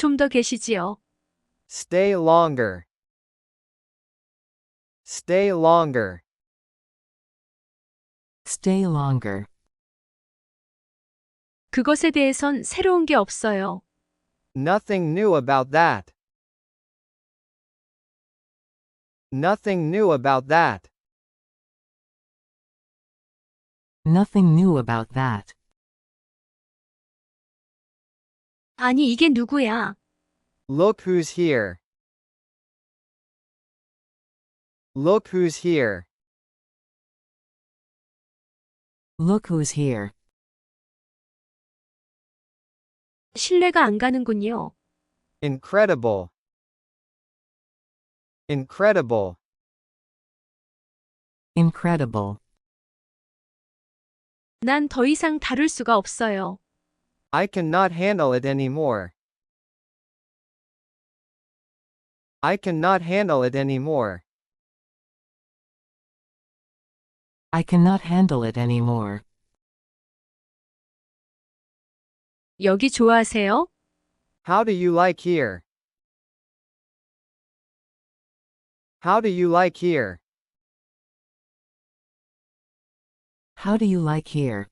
좀 더 계시지요. Stay longer. Stay longer. Stay longer. 그것에 대해선 새로운 게 없어요. Nothing new about that. Nothing new about that. Nothing new about that. 아니, 이게 누구야? Look who's here. Look who's here. Look who's here. 신뢰가 안 가는군요. Incredible. Incredible. Incredible. 난 더 이상 다룰 수가 없어요. I cannot handle it anymore. I cannot handle it anymore. I cannot handle it anymore. 여기 좋아하세요? How do you like here? How do you like here? How do you like here?